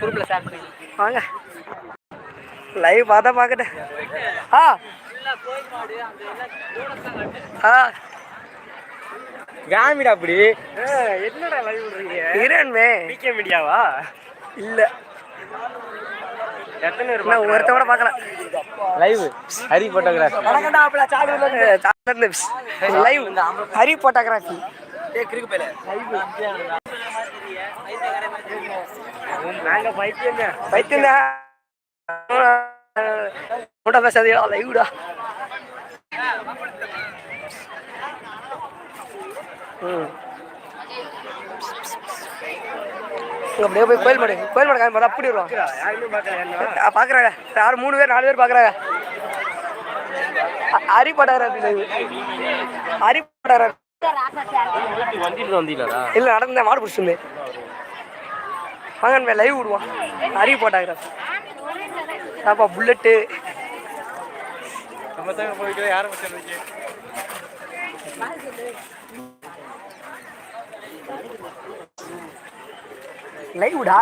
குரூப்ல ஷேர் பண்ணி வாங்க. லைவ் பார்த்தா பார்க்கட்டேன். ஆ. ஆ. காமிடா அப்படி. என்னடா லைவ் விடுறீங்க? இரண்மே பிகே மீடியாவா இல்ல. எத்தனை பேர் நான் ஒருத்த கூட பார்க்கல. Live Hari photography live Hari photography பைத்தியந்தா கூட பேசாதீங்களா லைவ்டா ம் இங்க அப்படியே போய் கோயில் மாடு கோயில் மாடு காமி அப்படி வருவான். யாருமே பார்க்கல என்ன பார்க்குறாங்க யாரும் மூணு பேர் நாலு பேர் பார்க்குறாங்க வந்துட்டு வந்தீங்களா இல்லை நடந்தேன் மாடு பிடிச்சிருந்தேன் வாங்க லைவ் விடுவான். ஹரி போட்டோகிராஃபி அப்பா புல்லட்டு நம்ம தான் போயிட்டு யாரும் லைவ்டா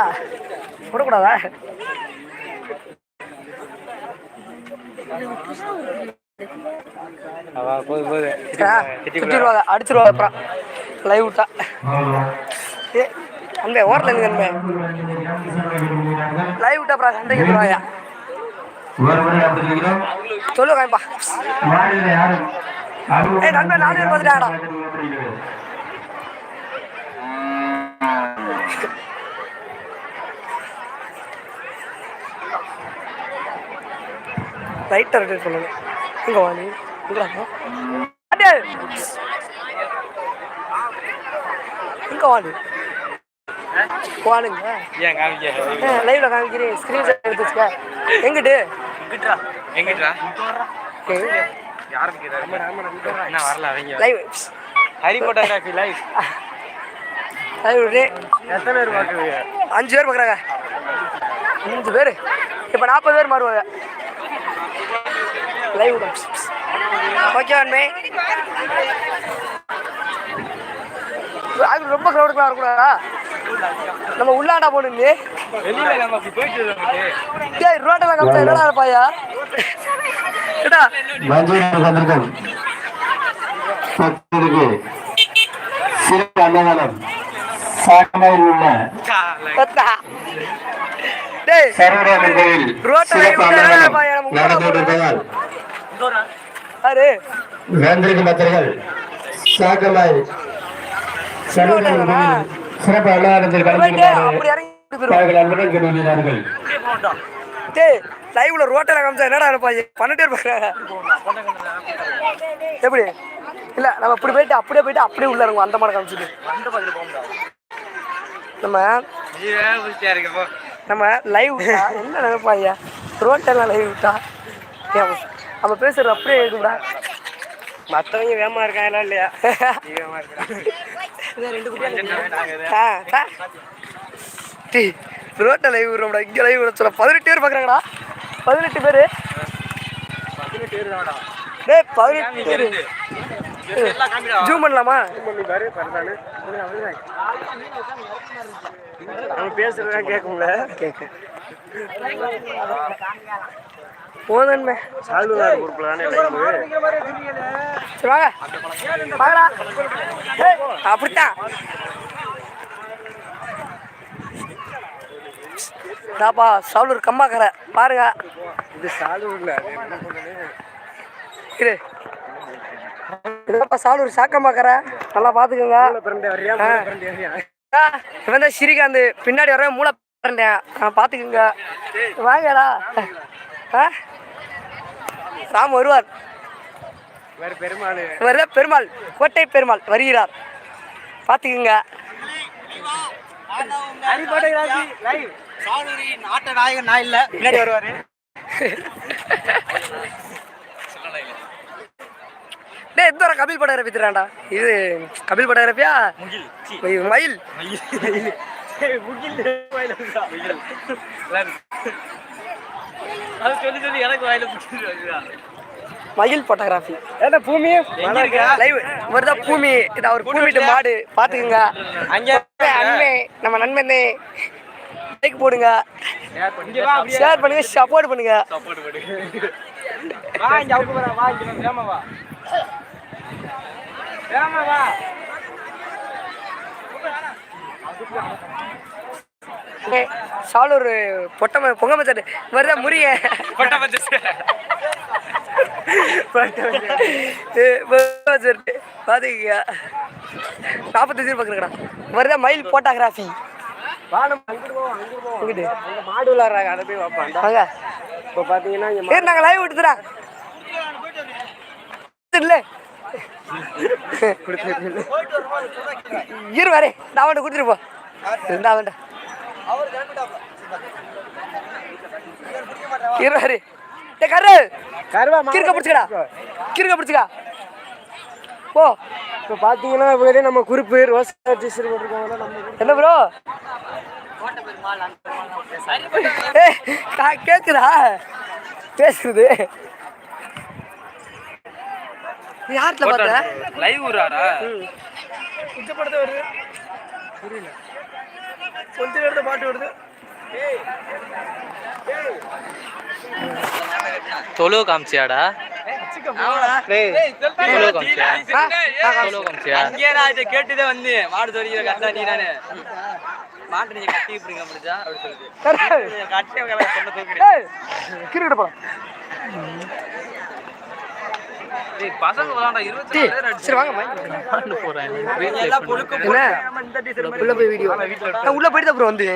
போது சுற்றிடுவாங்க அடிச்சிருவாங்க அப்புறம். லைவ் விட்டா. ஏ அன்பே ஓரத்தில் இருந்து அன்பே லைவ் விட்டா அப்புறம் சண்டைக்கு போடுவாங்க சொல்லு காமிப்பா ஏய் நண்பே நாலு பேர் பார்த்துட்டாடா லைட்டர் ரெடி சொல்லுங்க இங்க வா நீ. இங்க வா. அடே! இங்க நீ வானுங்க ஏன் காமிக்க லைவ்ல காமிக்கிறேன் ஸ்க்ரீன் எடுத்து வச்சுக்க. எங்கிட்டு? எங்கிட்டா எங்கிட்டா என்ன வரல அவங்க? Live Hari photography live. எத்தனை பேர் பார்க்குறீங்க? அஞ்சு பேர் பார்க்குறாங்க. அஞ்சு பேர். இப்போ நாற்பது பேர் மாறுவாங்க. லைவ் ஓகே அண்ணே. அது ரொம்ப க்ரௌடுக்குலாம் வரக்கூடாதா? நம்ம உள்ளாண்டா போகணுங்க வெளியில நம்ம அப்படி போயிட்டு இருக்கோம் டேய் ரோட்டில் கம்சா என்னடா இருப்பாயா? ஏடா மஞ்சள் வந்திருக்கும் பக்தருக்கு சிறப்பு அன்னதானம். சாக்கடையில் உள்ள சர்வராமன் கோயில் ரோட்டில் சிறப்பு என்னடா அன்னதானம் இருப்பாயா நம்ம நடந்து ஊர்ல கொண்டிருப்பதால் யாரு? வந்திருக்கும் பக்தர்கள் சாக்கமாய் சர்வராமன் கோயில் சிறப்பு அன்னதானத்தில் கலந்து போயிட்டு அப்படி கொண்டாரு இறங்கி போயிரு. அவர்கள் அன்புடன் கேட்டுக்கொள்கிறார்கள் டேய் லைவ்ல ரோட்டில் காமிச்சா என்னடா இருப்பாங்க பன்னெண்டு பேர் பார்க்குறாங்க எப்படி? இல்ல நம்ம இப்படி போயிட்டு அப்படியே போயிட்டு அப்படியே உள்ள இறங்குவோம். அந்த மாதிரி காமிச்சிட்டு. நம்ம நம்ம லைவ் விட்டா என்ன நினைப்பாங்க ரோட்டெல்லாம் லைவ் விட்டா? நம்ம பேசுறது அப்படியே இருக்குடா மத்தவங்க வேமா இருக்காங்களா இல்லையா? வேமா இருக்கா. டீ ரோட்டில் லைவ் விடுறோம்டா இங்கே லைவ் விட சொல்ல பதினெட்டு பேர் பார்க்குறாங்கடா பதினெட்டு பேர். பதினெட்டு பேர் தான்டா. டேய் பதினெட்டு பேர். ஜூம் பண்ணலாமா? பேசுறதா கேட்கும்ல கேட்க போதன்மே சால்வார் குரூப்ல தானே லைவ் சரி வாங்க. ஏய், அப்படித்தான். நாப்பா சவுலூர் கம்மாக்கரை. பாருங்க. இது பண்ணுறது இரு. இதப்பா சாலூர் சாக்கம்மாக்கரை. நல்லா ஆ, இவன் தான் ஸ்ரீகாந்த். பின்னாடி வர மூளை பார்த்துக்குங்க வாங்கடா. ஆ. ராம் வருவார் வேற பெருமாள். பெருமாள் கோட்டை பெருமாள் வருகிறார். பார்த்துக்குங்க. நாட்ட நாயகன் நான் இல்ல பின்னாடி வருவாரு. டேய் எந்த கபில் படகிராஃபி திராண்டா இது கபில் படகிராஃபியா முகில் சி. மயில். முகில். அது சொல்லி சொல்லி எனக்கு வாயில பிடிச்சிருக்கா மயில் போட்டோகிராஃபி ஏன்னா பூமி? லைவ் இவர் தான் பூமி. இது அவர் பூமிட்டு மாடு. பார்த்துக்குங்க அங்க அன்பே நம்ம நண்பனே. லைக் போடுங்க. வா ஷேர் பண்ணுங்க சப்போர்ட் பண்ணுங்க. வா இங்க அவுக்கு வர வா இங்க வேமா வா. வேமா வா. சாலூர் பொட்டம பொங்க மச்சாரு வருதா முறிய பாத்துக்கீங்க. நாற்பத்தஞ்சு பார்க்குறேங்கடா வருதா மயில் போட்டோகிராஃபி. மாடு விளையாடுறாங்க அதை போய் வாங்க. இப்போ பாத்தீங்கன்னா இங்க ஏய் நாங்கள் லைவ் எடுத்துறேன் இல்ல. இரு வரே. நான் அவன்கிட்ட கொடுத்துட்டு போ. இருந்தா அவன்கிட்ட. அவர் கிளம்பிட்டாப்ல. இரு வரே டே கரு. கருவா கிறுக்க பிடிச்சிக்கடா. கிறுக்க பிடிச்சிக்கா. போ. இப்போ பார்த்தீங்கன்னா நம்ம குறிப்பு ரோஸ் என்ன ப்ரோ கேக்குதா? பேசுறது. யார்ல பார்த்த லைவ் விடுறாரா இந்த படத்தை வருது. புரியல. கொஞ்ச நேரத்தை பாட்டு வருது. தொழு காமிச்சியாடா? கேட்டுதே வந்து மாடு சொல்லிக்கிற கரெக்டா நீ தானே. மாட்டு நீங்க கட்டி இப்படிங்க முடிஞ்சா அப்படி சொல்லுது. கட்டி சொன்ன தூக்கிடு கிரிக்கெட் போலாம் சரி வாங்க என்ன? உள்ள போய் வீடியோ. நான் உள்ள போயிட்டு ப்ரோ வந்து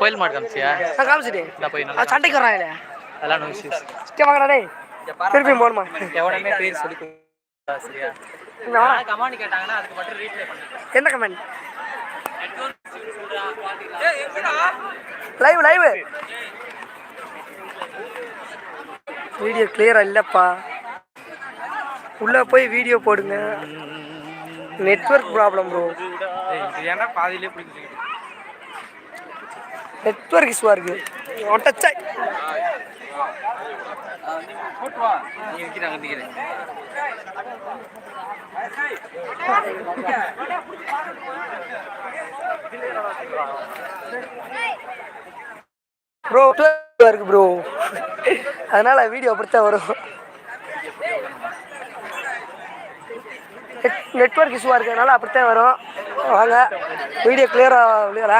கோயில் மாடு காமிச்சியா? நான் காமிச்சிட்டேன். இந்த போய் அது சண்டைக்கு வராங்களே அதெல்லாம் நோய்ஸ் சரி வாங்கடா டேய். திருப்பி போகணுமா? எவனமே பேர் சொல்லி கொடுத்தா, சரியா? இங்க வாடா. கமாண்ட் கேட்டாங்கன்னா அதுக்கு மட்டும் ரீப்ளை பண்ணுங்க. என்ன கமெண்ட்? லைவ் லைவ் வீடியோ கிளியரா இல்லப்பா. உள்ளே போய் வீடியோ போடுங்க. நெட்வொர்க் ப்ராப்ளம் ப்ரோ ஏன்னா பாதியிலே பிடிச்சிக்கிட்டு நெட்வொர்க் இஷ்யூவாக இருக்குது ஒட்டச்சா ப்ரோ இருக்கு ப்ரோ அதனால வீடியோ அப்படித்தான் வரும். நெட்வொர்க் இஷ்யூவாக இருக்கிறதுனால அப்படித்தான் வரும். வாங்க வீடியோ கிளியராக விழுகல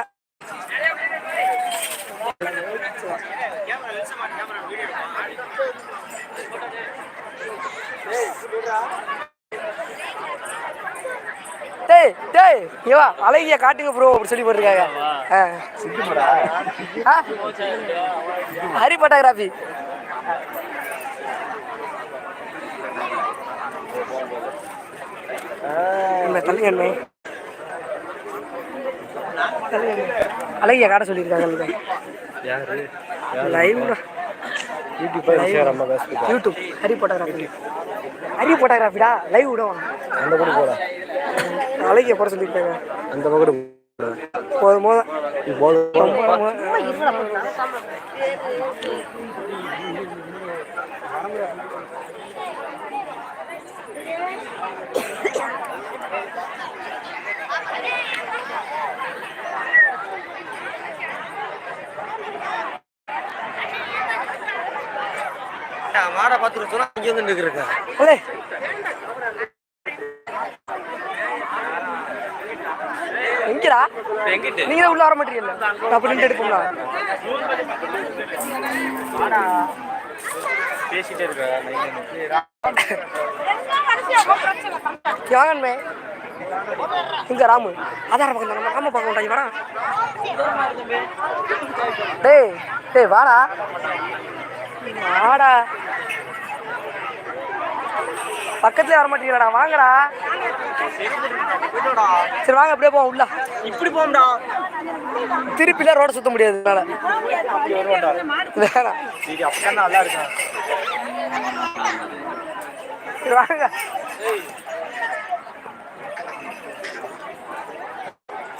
டேய் டேய் இவா அழகிய காட்டுங்க ப்ரோ அப்படி சொல்லி போட்டிருக்காங்க. ஆ? ஹரி போட்டோகிராஃபி இல்லை தள்ளி அண்ணே. அழகிய காட்ட சொல்லியிருக்காங்க live YouTube Hari photography Hari போட்டோகிராஃபிடா live விடுவான் அந்த பக்கம் போடா. அழகிய போட சொல்லியிருக்காங்க. அந்த பக்கம் போதும் போதும். மாடை பார்த்துட்டு சொன்னா இங்கே வந்து நிற்கிறேன் அலே எங்கடா? எங்கிட்டு? நீங்க உள்ள வர மாட்டீங்கல்ல? நான் நின்று எடுப்போம்ல பேசிட்டே இருக்கா இங்க ராமு. பக்கம் நம்ம ராம வாடா. டேய் டேய் வாடா. வாடா. பக்கத்துலயே வர மாட்டீங்களாடா வாங்கடா. சரி வாங்க அப்படியே போவோம் உள்ள. இப்படி போம்டா திருப்பிலாம் ரோட சுத்த முடியாது வேணாம். வாங்க.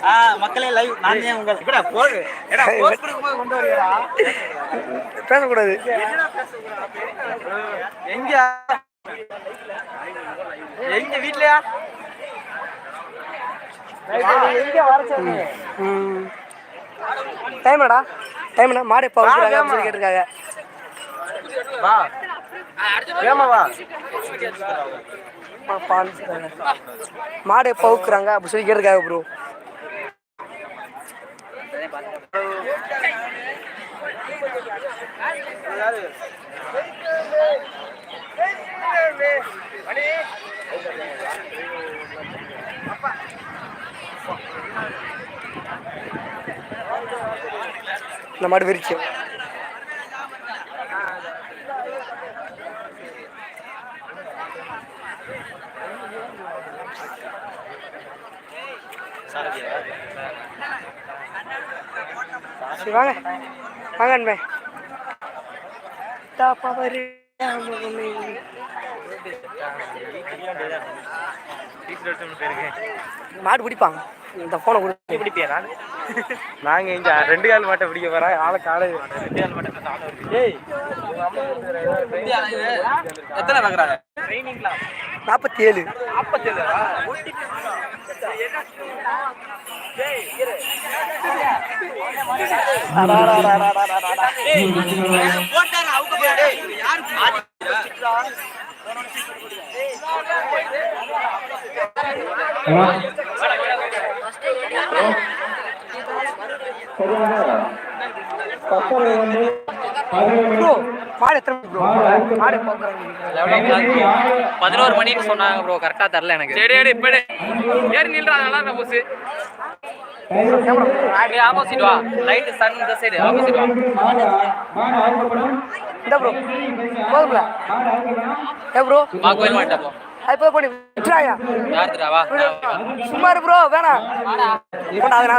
ஆ மக்களே லைவ் நான் ஏன் உங்கள் கூட போடு. ஏடா போஸ்ட் கொடுக்கும்போது கொண்டு வரீங்களா பேசக்கூடாது. எங்க எங்க வீட்லயா? எங்க வர ம் டைம் என்னடா டைம் என்ன மாடு சொல்லி கேட்டிருக்காங்க வா. ஏமா வா. மாடு எப்போ அவுக்குறாங்க அப்படி சொல்லி கேட்டிருக்காங்க ப்ரோ இந்த மாடு விரிச்சு. வாங்க. வாங்க அன்பே. தாப்பா வரு மாடு பிடிப்பாங்க. இந்த போனை கொடுத்து பிடிப்பியா நாங்க இங்க ரெண்டு கால் மாட்டை பிடிக்க போறோம். ஆளை காலை ரெண்டு கால் மாட்டை ஏய் எத்தனை வாங்குறாங்க? ட்ரைனிங்ல நாற்பத்தி ஏழு. நாற்பத்தேழு ப்ரோ மாடு எத்தனை ப்ரோ? மாடு பதினோரு மணிக்கு சொன்னாங்க ப்ரோ கரெக்டாக தரல எனக்கு. சரி சரி இப்படி. ஏறி நில்றா நல்லா இருக்கா போஸ் அப்படியே ஆப்போசிட் வா. ரைட் சன் இந்த சைடு ஆப்போசிட் வா. இந்த ப்ரோ. போதும்ல. ஏ ப்ரோ. வா கோயில் மாட்டா போ. அது போய் பண்ணி விட்டுறாயா? யாருடா வா சும்மா இரு ப்ரோ. வேணாம் கொண்டா அதை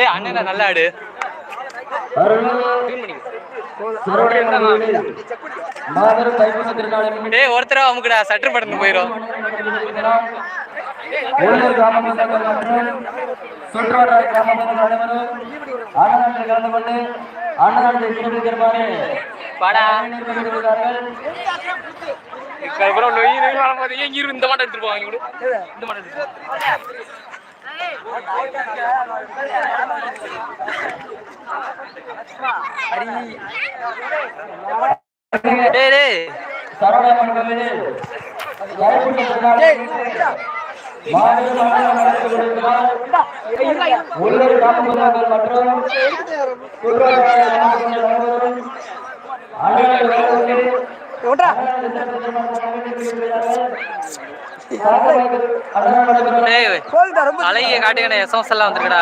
ஏய் அண்ணன் நல்ல ஆடு. டேய் ஒருத்தர அமுக்குடா சட்டர் படந்து போயிரும். வாடா. அப்புறம் நொய் நொய் வரும்போது எங்க இரு இந்த மாட்டை எடுத்துட்டு போவாங்க இவரு? இந்த மாட்டை எடுத்துட்டு போ. டேய் டேய் விட்றா டேய் போதுடா ரொம்ப அழகிய காட்டுகண்ணே எஸ்எம்எஸ் எல்லாம் வந்திருக்குடா.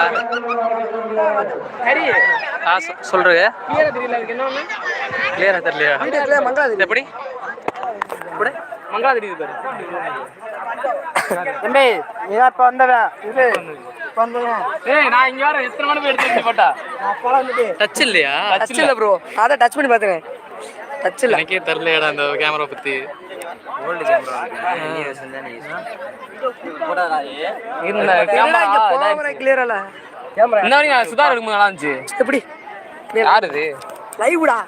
ஆ சொல்றது. கிளியரா தெரியலையா? எப்படி? இப்படி மங்களா தெரியுது பாரு. தம்பி இதான் இப்போ வந்தவன். இது நான் இங்க வர எத்தனை மணி போய் எடுத்து போட்டா? டச் இல்லையா? டச் இல்லை. ப்ரோ நான் அதை டச் பண்ணி பார்த்துறேன் டச் இல்லை எனக்கே தெரியலையாடா அந்த கேமரா பத்தி. இருந்த என்னடா இங்க போகிற கிளியரா இந்த வரைக்கும் சுதா இருக்கும்போது நல்லா இருந்துச்சு. எப்படி? யார் இது? லைவ்டா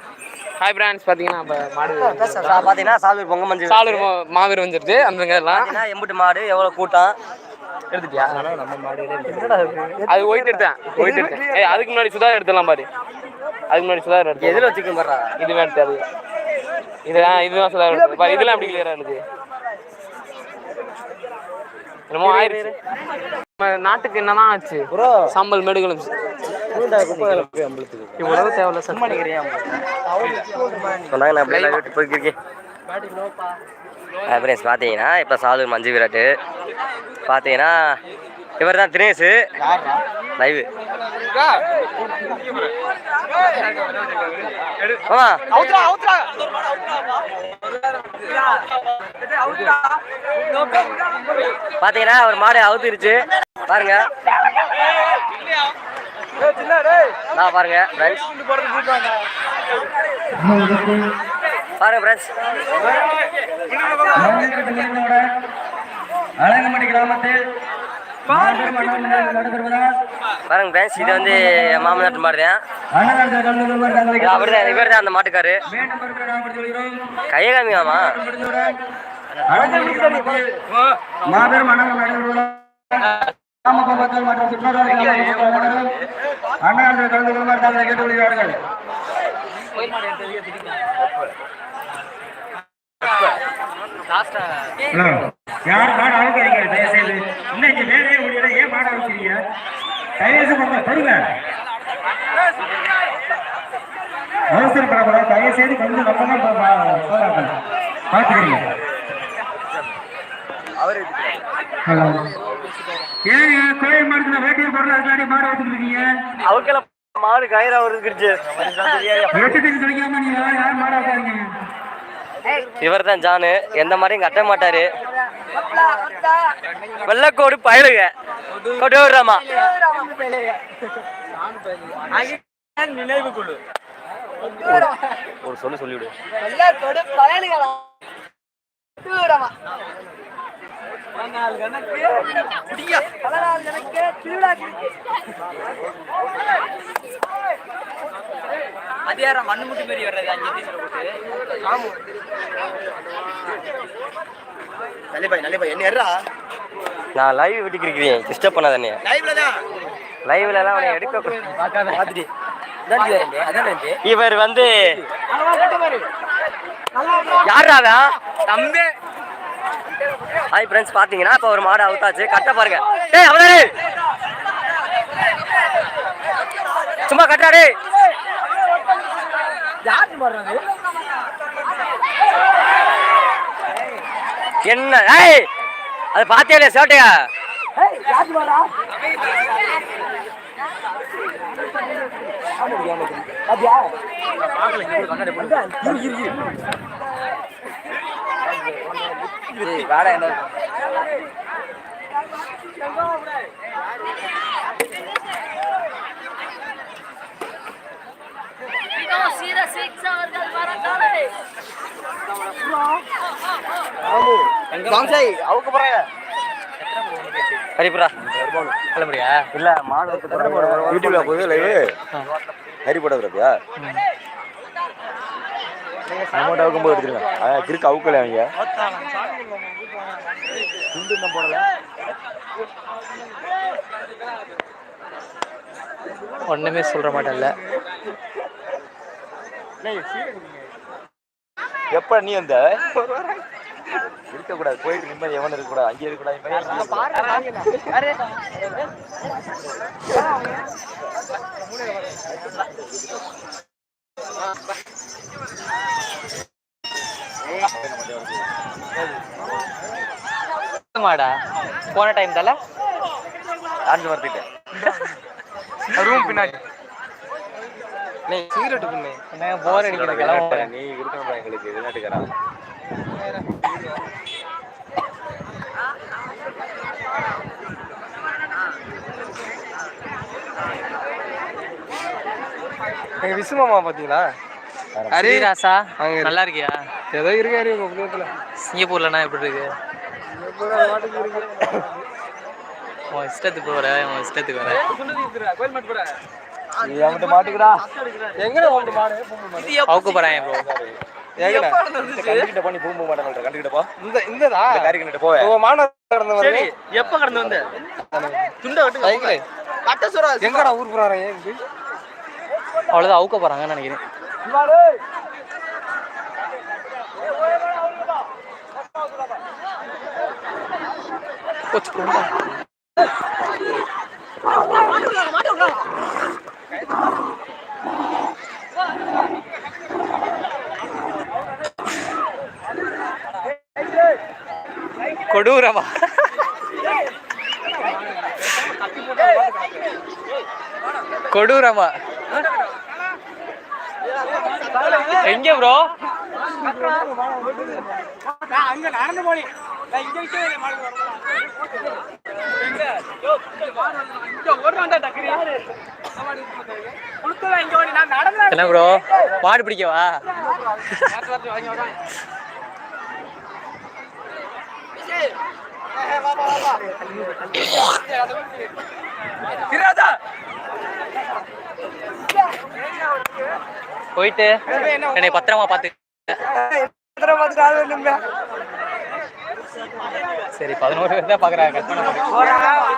ஹாய் பிரான்ஸ் பாத்தீங்கன்னா இப்ப மாடு பாத்தீங்கன்னா சாலூர் பொங்க மஞ்சள் சாலூர் மாவீர் வந்துருது அந்த எல்லாம் எம்புட்டு மாடு எவ்வளவு கூட்டம். எடுத்துட்டியா? அது ஒயிட் எடுத்தேன் ஒயிட் எடுத்தேன். ஏய் அதுக்கு முன்னாடி சுதா எடுத்துலாம் பாரு. அதுக்கு முன்னாடி சுதா எடுத்து எதுல வச்சுக்கணும் பாரு. இது வேணும் அது இதுதான் இதுதான் சுதா எடுத்து பாரு இதெல்லாம் அப்படி கிளியரா இருக்கு? என்னமோ நம்ம நாட்டுக்கு என்னதான் ஆச்சு? ப்ரோ. சாம்பல் மேடுகளும் இவ்வளவு தேவையில்ல சார் சொன்னாங்க ஃப்ரெண்ட்ஸ் பார்த்தீங்கன்னா இப்போ சாலூர் மஞ்சு விராட்டு. பார்த்தீங்கன்னா இவர் தான் தினேஷ் லைவ் பாத்தீங்கன்னா பார்த்தீங்கன்னா அவர் மாடு அவுத்துருச்சு. பாருங்க. நான் பாருங்க பாருங்க ஃப்ரெண்ட்ஸ் அழகமணி கிராமத்தில் பாருங்க ஃப்ரெண்ட்ஸ் இது வந்து மாமனாட்டு மாடு தான் அவர் தான் இவர் தான் அந்த மாட்டுக்காரு. கையை காமிக்காமா மாபெரும் அண்ணன் கலந்து தாங்கள் கேட்டுக்கொள்கிறார்கள். யார் மாடு அவுக்கிறீங்க தயவுசெய்து. இன்னைக்கு வேலையே முடியல ஏன் மாடு அவுக்கிறீங்க தயவுசெய்து கொஞ்சம் சொல்லுங்க அவசரப்படக்கூடாது தயவுசெய்து கொஞ்சம் நம்ம தான் பார்த்துக்கிறீங்க. ஹலோ. ஏங்க கோயில் மாடுல வேட்டியை அதுக்காடி மாடு வச்சுட்டு இருக்கீங்க? அவங்கள மாடு கயிறா வருது எட்டுக்கு கிடைக்காம நீங்க யார் யார் மாடு வைக்காதீங்க இவர் தான் ஜானு. எந்த மாதிரியும் கட்ட மாட்டாரு. வெள்ளக்கோடு பயலுக கொடூரமா நினைவு குழு ஒரு சொல்லு சொல்லிவிடு. வெள்ளக்கோடு கணக்கு. திருவிழா அது யாரா மண்ணு முட்டி மாதிரி வர்றது அஞ்சு டீச்சர் போட்டு. நான் லைவ் விட்டுக்கு இருக்கிறேன் டிஸ்டர்ப் பண்ணாத என்னைய லைவ்ல எல்லாம் அவனை எடுக்க பார்த்துட்டு. அதான் இவர் வந்து யாரா அவன்? தம்பி. ஹாய் ஃப்ரெண்ட்ஸ் பாத்தீங்கன்னா இப்போ ஒரு மாடு அவுத்தாச்சு கட்ட பாருங்க. டேய் அவனே சும்மா கட்டா டேய் என்ன? ஏய் அது பாத்தியா? இல்லையா சேட்டையா வேலை என்ன? கிளம்புறியா? இல்ல மாடு யூடியூப்ல போய் லைவ் ஹரி போட்டோகிராஃபியா அமௌண்ட் அவுக்கும் போது எடுத்துருங்க. ஆ கிறுக்கு அவுக்கல அவங்க. ஒண்ணுமே சொல்ற மாட்டேன்ல. எப்ப நீ வந்த இருக்கக்கூடாது போயிட்டு நிம்மதி எவன் இருக்கக்கூடாது அங்கே இருக்கக்கூடாது மாடா போன டைம் தல? ஆண்டு வரத்திட்டேன் ரூம் பின்னாடி. நீ சிகரெட் பண்ணு என்ன போர் அடிக்கிற கிளம்ப நீ இருக்கணும் எங்களுக்கு வெளிநாட்டுக்காரன் எங்க விசுமாமா பாத்தீங்களா? அரே ராசா நல்லா இருக்கியா? ஏதோ இருக்காரு உங்க புத்தகத்துல சிங்கப்பூர்லனா எப்படி இருக்கு? உன் இஷ்டத்துக்கு போற உன் இஷ்டத்துக்கு வர. நீ அவன்கிட்ட மாட்டுக்கடா அவுக்கு போறேன் ப்ரோ கண்டுகிட்ட பண்ணி பூம்ப மாட்டேன் கண்டுகிட்டப்பா இந்த இந்ததா? காரிக்கிட்ட கடந்து எப்ப கடந்து வந்த? துண்டை விட்டு சைக்கிள் கட்ட சொல்றா எங்கடா ஊர் போறாங்க அவ்வளவுதான் அவுக்க போறாங்கன்னு நினைக்கிறேன். கோச்சு போடா. கொடூரமா கொடூரமா எங்க ப்ரோ அங்க நடந்து போனி இங்க ஒரு என்ன ப்ரோ பாடு பிடிக்கவா? போயிட்டு என்னை பத்திரமா பார்த்து பார்த்துட்டு ஆள் சரி பதினோரு பேர் தான் பார்க்குறாங்க கட் பண்ண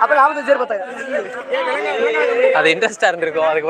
அப்ப நாற்பத்தஞ்சு பேர் பார்த்தாங்க அது இன்ட்ரெஸ்டா இருந்திருக்கும். அதுக்கு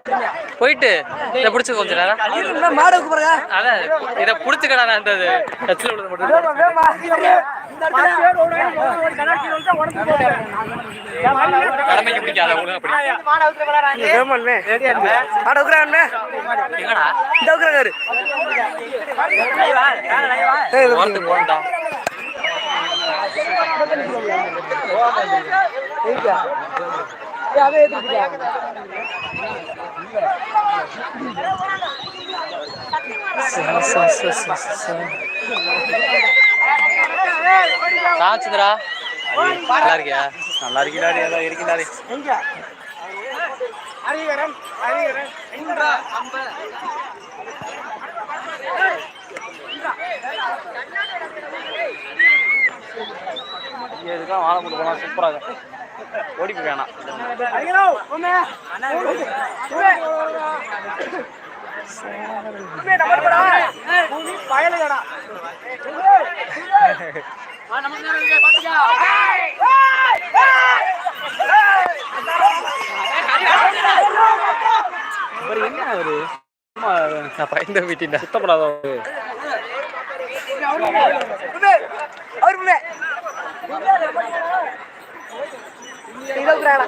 போயிட்டு இதை பிடிச்சி கொஞ்ச நேரம். மாடு பாருங்க அதான் இதை பிடிச்சிக்கடா அந்த டச்சில் விழுந்து மட்டும் கடமைக்கு பிடிக்காத ஒழுங்கா பிடி வேமான்மே இந்த உக்குறாரு ராமச்சந்திரா நல்லா இருக்கியா நல்லா இருக்கிறாரு ஏதோ இருக்கிறாரு இதுக்கெல்லாம் வாழை போட்டு போனா சூப்பராக ஓடி போய் வேணாம் நான் பயந்து வீட்டின்டா சுத்தப்படாத அவர். உக்குறாங்க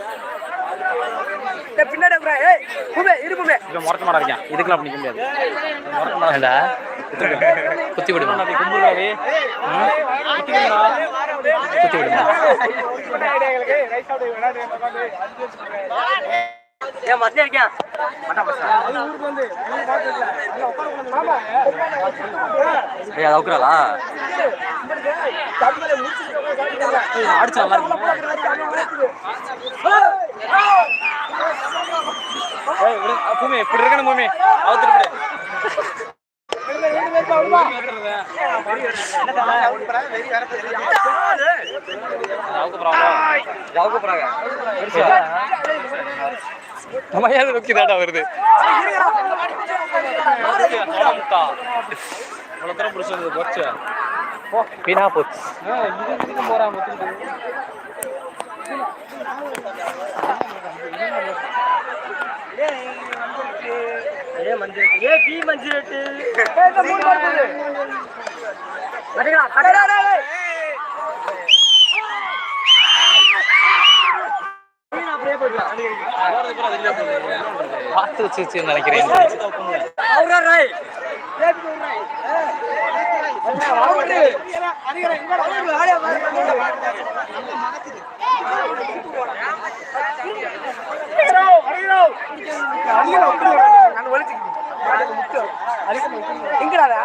பின்னாடி உக்குறா ஏய் புமே இரு புமே இவன் முறக்க மாட்டா இருக்கான். இதுக்கெல்லாம் அப்படி நிக்க முடியாது. ஏண்டா? குத்தி விடுமா? குத்தி விடுமா? ஏன் மத்தியம் இருக்கேன் ஏய் அது அவுக்குறாளா அடிச்சா மாதிரி பூமி இப்படி இருக்கணும் பூமி அவுத்துட்டு விடு. வருது தொட முட்டா. இவ்வளவு தரம் பிடிச்சது போச்சு. வீணா போச்சு ஏ பார்த்து வச்சு நினைக்கிறேன்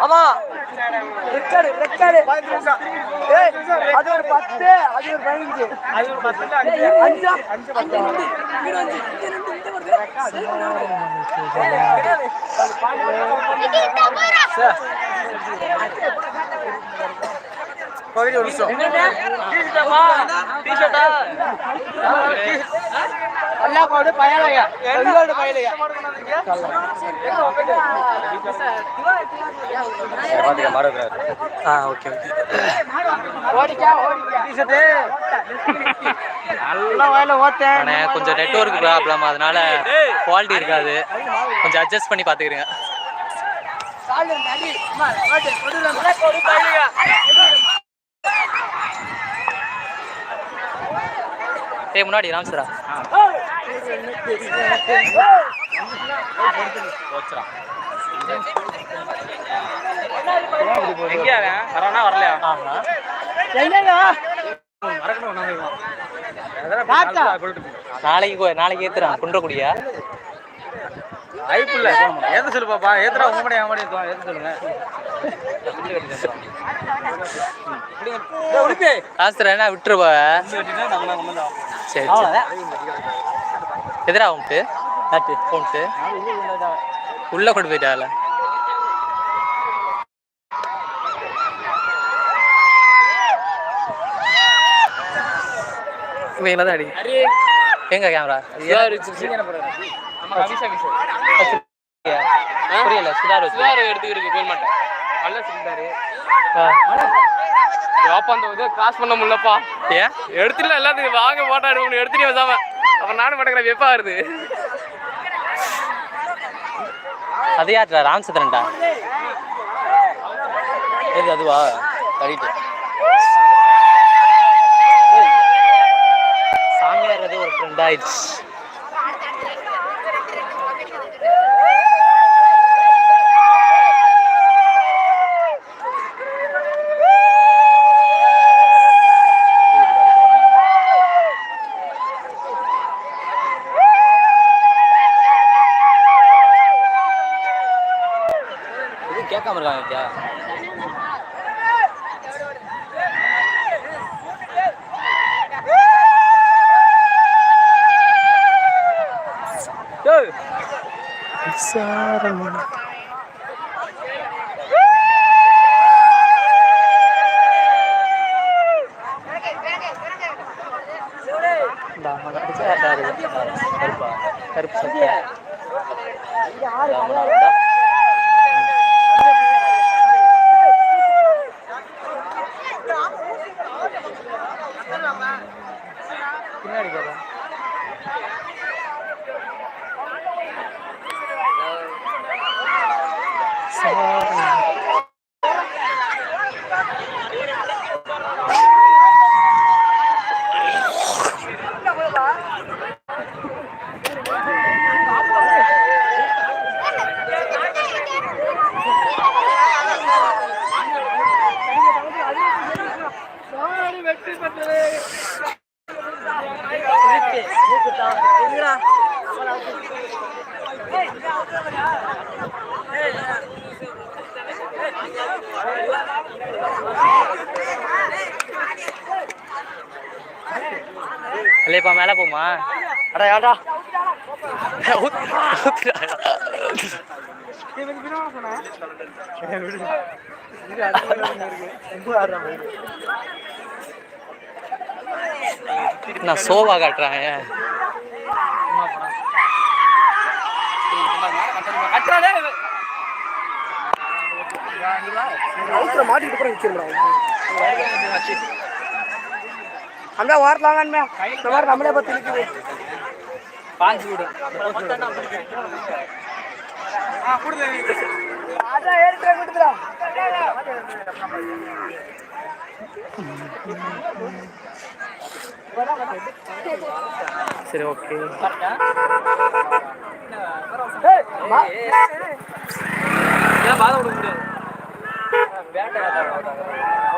ஆமா ரெக்கார்டு ரெக்கார்டு ஏய் அது ஒரு பத்து அது ஒரு பதினஞ்சு Certo. Tá பாத்துக்க மாடு வைக்கிறாரு. ஆ ஓகே ஓகே அண்ணே கொஞ்சம் நெட்வொர்க் ப்ராப்ளம் அதனால குவாலிட்டி இருக்காது. கொஞ்சம் அட்ஜஸ்ட் பண்ணி பார்த்துக்கிறீங்க. ஏய் முன்னாடி ராம்சரா எங்கேயா அவன்? வரானா, வரலையா? நாளைக்கு நாளைக்கு ஏத்துறான் குன்றக்குடியா? வாய்ப்பு இல்ல ஏத்த சொல்லு பாப்பா ஏத்துறா உங்க மணி என் மணி ஏத்த சொல்லுங்க. விட்டுருவா சரி எதிரா உண்டு உண்டு உள்ள கொண்டு போயிட்டால இவங்க தான் அடி. எங்க கேமரா புரியல சுதார் சுதார எடுத்துக்கிட்டு போய் மாட்டேன். யோப்பா அந்த இதை கிராஸ் பண்ண முடியலப்பா. ஏன் எடுத்துட்டு எல்லாத்துக்கும் வாங்க போட்டா எடுக்கணும் எடுத்துட்டு வசாம அப்ப நானும் பட்டக்கிற வெப்பா வருது. அது யாருடா ராம்சந்திரன்டா எது அதுவா கடிட்டு சாமியார் ஒரு ஃப்ரெண்ட் ஆயிடுச்சு. நான் சோவா காட்டுறேன். அவுத்துல மாட்டிட்டு கூட வச்சிருந்தோம் இந்த மாதிரி நம்மளே பத்தி இருக்குது பாஞ்சு விடு. சரி ஓகே பாதை விட முடியாது.